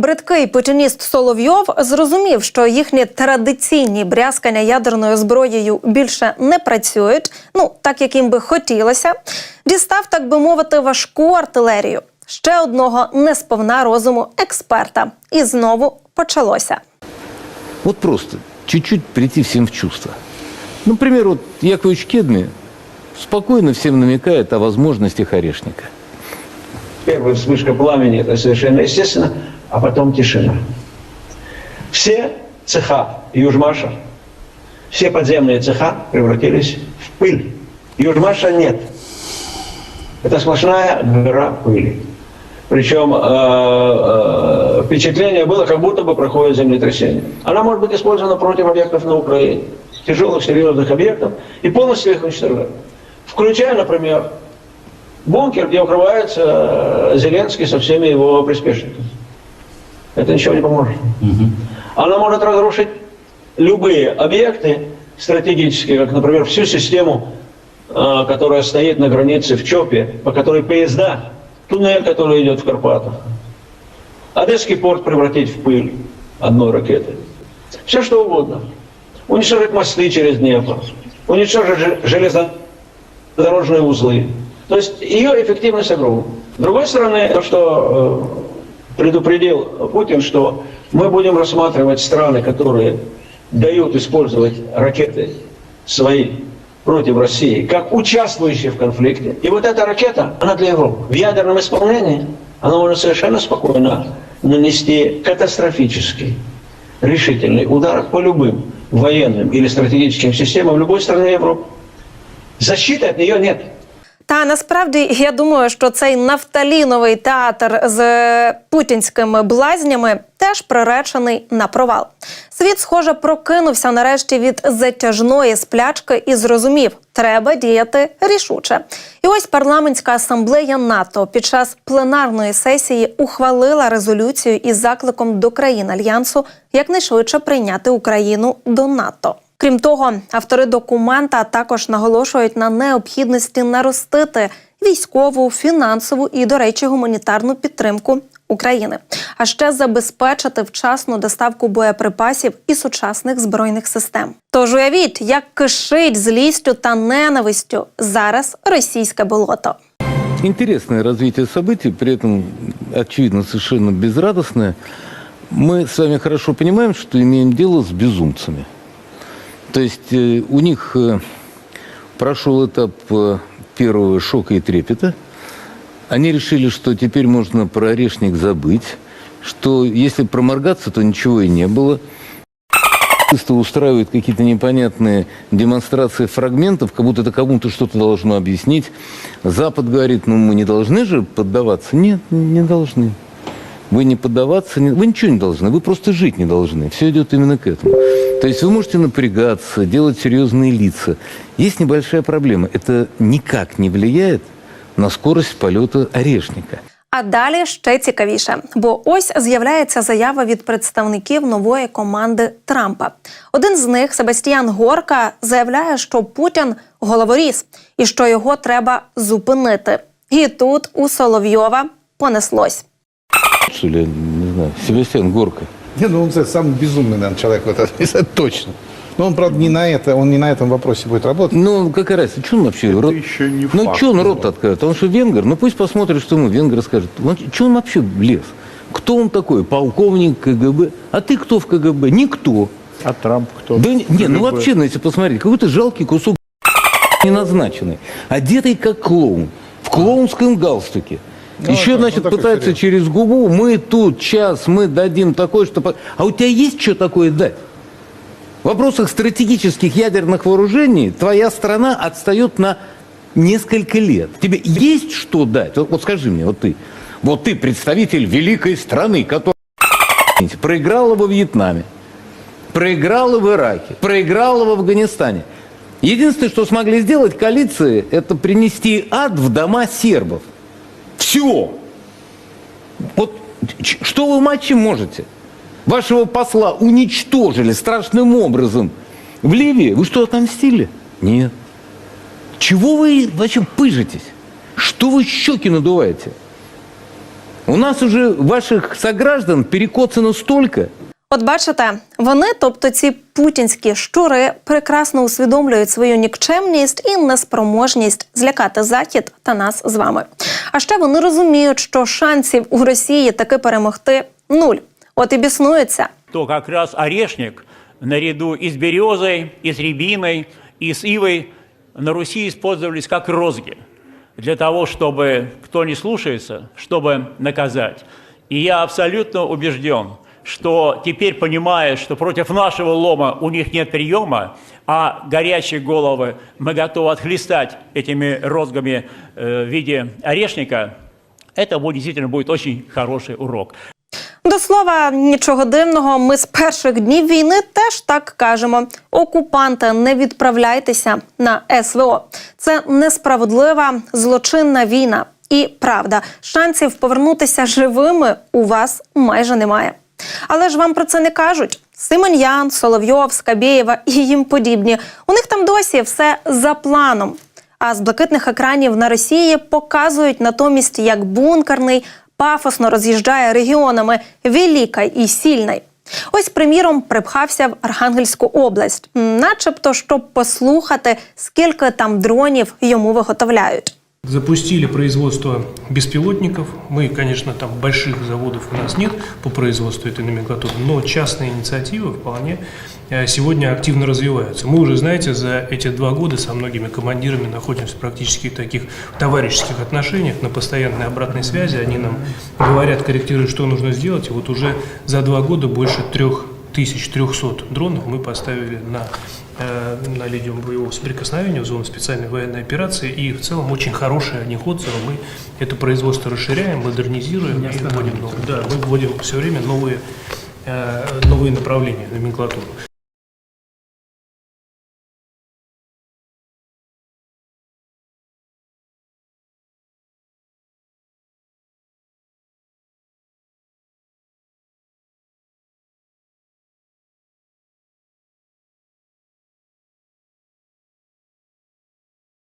Бридкий путініст Соловйов зрозумів, що їхні традиційні брязкання ядерною зброєю більше не працюють, ну так як їм би хотілося. Дістав, так би мовити, важку артилерію. Ще одного несповна розуму експерта. І знову почалося. Вот просто чуть-чуть прийти всем в чувство. Например, вот Яковлевич Кедми спокойно всем намекает о возможностях орешника. Первая вспышка пламени, это совершенно естественно, а потом тишина. Все цеха Южмаша, все подземные цеха превратились в пыль. Южмаша нет. Это сплошная гора пыли. Причем э, э, впечатление было, как будто бы проходит землетрясение. Она может быть использована против объектов на Украине, тяжелых, серьезных объектов, и полностью их уничтожать. Включая, например, бункер, где укрывается э, Зеленский со всеми его приспешниками. Это ничего не поможет. Она может разрушить любые объекты стратегические, как, например, всю систему, э, которая стоит на границе в ЧОПе, по которой поезда, туннель, который идет в Карпатах. Одесский порт превратить в пыль одной ракеты. Все что угодно. Уничтожить мосты через Днепр, уничтожить же- железнодорожные узлы. То есть ее эффективность огромна. С другой стороны, то, что э, предупредил Путин, что мы будем рассматривать страны, которые дают использовать ракеты свои против России, как участвующие в конфликте. И вот эта ракета, она для Европы. В ядерном исполнении она может совершенно спокойно нанести катастрофический, решительный удар по любым военным или стратегическим системам любой страны Европы. Защиты от нее нет. Та насправді я думаю, що цей нафталіновий театр з путінськими блазнями теж приречений на провал. Світ, схоже, прокинувся нарешті від затяжної сплячки і зрозумів, треба діяти рішуче. І ось парламентська асамблея НАТО під час пленарної сесії ухвалила резолюцію із закликом до країн альянсу якнайшвидше прийняти Україну до НАТО. Крім того, автори документа також наголошують на необхідності наростити військову, фінансову і, до речі, гуманітарну підтримку України, а ще забезпечити вчасну доставку боєприпасів і сучасних збройних систем. Тож уявіть, як кишить злістю та ненавистю зараз російське болото. Интересное развитие событий, при этом, очевидно, совершенно безрадостное. Мы с вами хорошо понимаем, что имеем дело с безумцами. То есть э, у них э, прошел этап э, первого шока и трепета. Они решили, что теперь можно про орешник забыть, что если проморгаться, то ничего и не было. Устраивает какие-то непонятные демонстрации фрагментов, как будто это кому-то что-то должно объяснить. Запад говорит, ну мы не должны же поддаваться. Нет, не должны. Вы не поддаваться, вы ничего не должны, вы просто жить не должны. Все идет именно к этому. То есть вы можете напрягаться, делать серьезные лица. Есть небольшая проблема. Это никак не влияет на скорость полета орешника. А далі ще цікавіше, бо ось з'являється заява від представників нової команди Трампа. Один з них, Себастьян Горка, заявляє, що Путін головоріз і що його треба зупинити. І тут у Соловйова понеслось. Что ли, не знаю, Себастьян Горка. Не, ну он это самый безумный, наверное, человек в этом это точно. Но он, правда, не на это, он не на этом вопросе будет работать. Ну, какая разница, что он вообще? рот... еще не ну, факт, что он рот откроет? Он что, венгер? Ну, пусть посмотрит, что ему венгер скажет. Что он вообще лез? Кто он такой? Полковник КГБ? А ты кто в КГБ? Никто. А Трамп кто? Да не, не, ну вообще, ну, если посмотреть, какой-то жалкий кусок не назначенный, одетый как клоун, в клоунском галстуке. Еще, это- значит, ну, такой пытается серьезный. через губу, мы тут, час, мы дадим такое, что... А у тебя есть что такое дать? В вопросах стратегических ядерных вооружений твоя страна отстает на несколько лет. Тебе есть что дать? Вот, вот скажи мне, вот ты. Вот ты представитель великой страны, которая проиграла во Вьетнаме, проиграла в Ираке, проиграла в Афганистане. Единственное, что смогли сделать коалиции, это принести ад в дома сербов. Все. Вот ч- что вы, матчи, можете? Вашего посла уничтожили страшным образом в Ливии. Вы что, отомстили? Нет. Чего вы вообще пыжитесь? Что вы щеки надуваете? У нас уже ваших сограждан перекоцано столько, От бачите, вони, тобто ці путінські щури, прекрасно усвідомлюють свою нікчемність і неспроможність злякати захід та нас з вами. А ще вони розуміють, що шансів у Росії таки перемогти нуль. От і біснується. то как раз орешник наряду із березою, із рябиною, із івою на русі использовались як розги для того, щоб хто не слухається, щоб наказать. І я абсолютно убежден, что теперь понимая, что против нашего лома у них нет приема, а горячие головы мы готовы отхлестать этими розгами э, в виде орешника, это будет, действительно будет очень хороший урок. До слова, нічого дивного, ми з перших днів війни теж так кажемо: окупанти, не відправляйтеся на СВО. Це несправедлива злочинна війна. І правда, шансів повернутися живими у вас майже немає. Але ж вам про це не кажуть. Симоньян, Соловйов, Скабєєва і їм подібні. У них там досі все за планом. А з блакитних екранів на Росії показують натомість, як бункерний пафосно роз'їжджає регіонами Велика і Сільний. Ось, приміром, припхався в Архангельську область, начебто, щоб послухати, скільки там дронів йому виготовляють. Запустили производство беспилотников. Мы, конечно, там больших заводов у нас нет по производству этой номенклатуры, но частные инициативы вполне э, сегодня активно развиваются. Мы уже, знаете, за эти два года со многими командирами находимся практически в таких товарищеских отношениях, на постоянной обратной связи. Они нам говорят, корректируют, что нужно сделать. И вот уже за два года больше трех 1300 дронов мы поставили на, э, на линию боевого соприкосновения, в зону специальной военной операции. И в целом очень хорошие они отзывы. Мы это производство расширяем, модернизируем и вводим, новые- да, мы вводим все время новые, э, новые направления, номенклатуру.